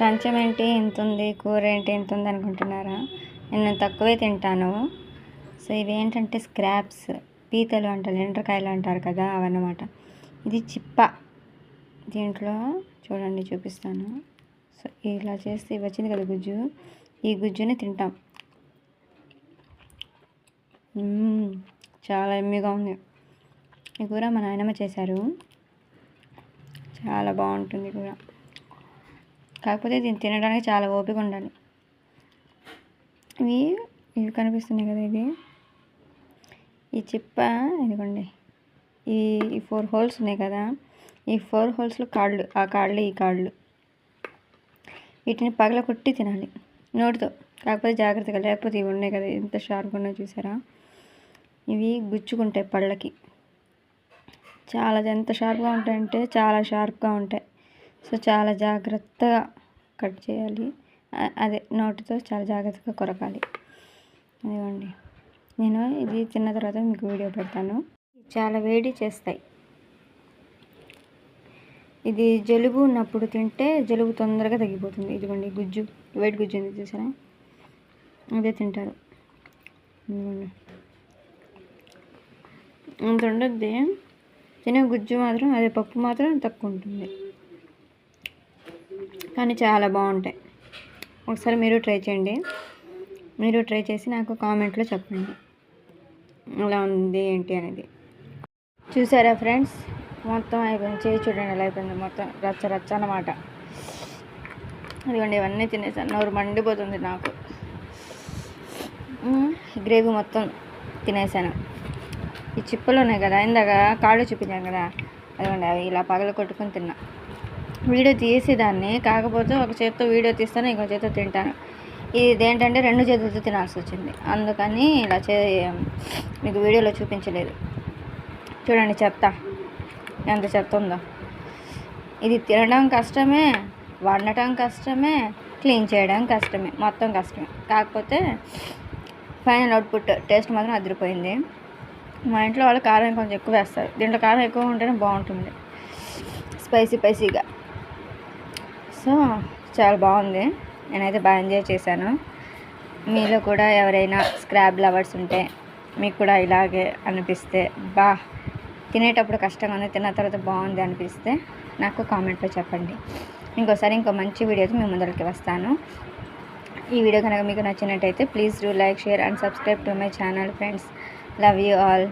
కంచం ఏంటి? ఇంత ఉంది కూర ఏంటి? ఇంత ఉంది అనుకుంటున్నారా? నేను తక్కువే తింటాను. సో ఇవి ఏంటంటే స్క్రాప్స్ పీతలు అంటారు ఎండ్రకాయలు అంటారు కదా అవన్నమాట. ఇది చిప్ప. దీంట్లో చూడండి చూపిస్తాను. సో ఇలా చేస్తే వచ్చింది కదా గుజ్జు. ఈ గుజ్జుని తింటాం. చాలా ఎమ్మిగా ఉంది. ఈ కూర మా నాయనమ్మ చేశారు. చాలా బాగుంటుంది కూర. కాకపోతే దీన్ని తినడానికి చాలా ఓపిక ఉండాలి ఇవి ఇవి కనిపిస్తున్నాయి కదా ఇది ఈ చిప్ప ఇదిగోండి. ఈ ఈ ఫోర్ హోల్స్ ఉన్నాయి కదా. ఈ ఫోర్ హోల్స్లో కాళ్ళు ఆ కాళ్ళు ఈ కాళ్ళు. వీటిని పగల కొట్టి తినాలి. నోటితో. కాకపోతే జాగ్రత్తగా లేకపోతే ఇవి ఉన్నాయి కదా. ఎంత షార్ప్గా ఉన్నాయో చూసారా? ఇవి గుచ్చుకుంటాయి పళ్ళకి. చాలా ఎంత షార్ప్గా ఉంటాయంటే చాలా షార్ప్గా ఉంటాయి. సో చాలా జాగ్రత్తగా కట్ చేయాలి. అదే నోటితో చాలా జాగ్రత్తగా కొరకాలి. అదిగోండి. నేను ఇది తిన్న తర్వాత మీకు వీడియో పెడతాను. చాలా వేడి చేస్తాయి. ఇది జలుబు ఉన్నప్పుడు తింటే జలుబు తొందరగా తగ్గిపోతుంది. ఇదిగోండి గుజ్జు వేడి గుజ్జు ఉంది చూసారా? అదే తింటారు. అంత ఉండద్ది. తినే గుజ్జు మాత్రం అదే పప్పు మాత్రం తక్కువ ఉంటుంది. కానీ చాలా బాగుంటాయి. ఒకసారి మీరు ట్రై చేయండి. మీరు ట్రై చేసి నాకు కామెంట్లో చెప్పండి. ఎలా ఉంది ఏంటి అనేది. చూసారా ఫ్రెండ్స్? మొత్తం అయిపోయింది. చేయి చూడండి ఎలా అయిపోయింది మొత్తం. రచ్చ రచ్చ అనమాట అదిగోండి ఇవన్నీ తినేసాను. నోరు మండిపోతుంది నాకు. గ్రేవీ మొత్తం తినేసాను. ఈ చిప్పలు ఉన్నాయి కదా ఇందాక కాళ్ళు చూపించాను కదా. అదిగోండి అవి ఇలా పగల కొట్టుకొని తిన్నా. వీడియో తీసేదాన్ని. కాకపోతే ఒక చేత్తో వీడియో తీస్తాను ఇంకో చేత్తో తింటాను. ఇది ఏంటంటే రెండు చేతులతో తినాల్సి వచ్చింది. అందుకని ఇలా చే మీకు వీడియోలో చూపించలేదు. చూడండి చెత్త. ఎంత చెత్త ఉందో. ఇది తినడం కష్టమే వండటం కష్టమే క్లీన్ చేయడం కష్టమే మొత్తం కష్టమే. కాకపోతే ఫైనల్ అవుట్పుట్ టేస్ట్ మాత్రం అదిరిపోయింది. మా ఇంట్లో వాళ్ళు కారం కొంచెం ఎక్కువ వేస్తారు. దీంట్లో కారం ఎక్కువ ఉంటేనే బాగుంటుంది. స్పైసీ స్పైసీగా. సో చాలా బాగుంది. నేనైతే బాగా ఎంజాయ్ చేశాను. మీలో కూడా ఎవరైనా స్క్రాబ్ లవర్స్ ఉంటే మీకు కూడా ఇలాగే అనిపిస్తే బా తినేటప్పుడు కష్టంగా ఉంది తిన్న తర్వాత బాగుంది అనిపిస్తే నాకు కామెంట్లో చెప్పండి. ఇంకోసారి ఇంకో మంచి వీడియోతో మేము ముందరికి వస్తాను. ఈ వీడియో కనుక మీకు నచ్చినట్టయితే please do like share and subscribe to my channel friends. Love you all.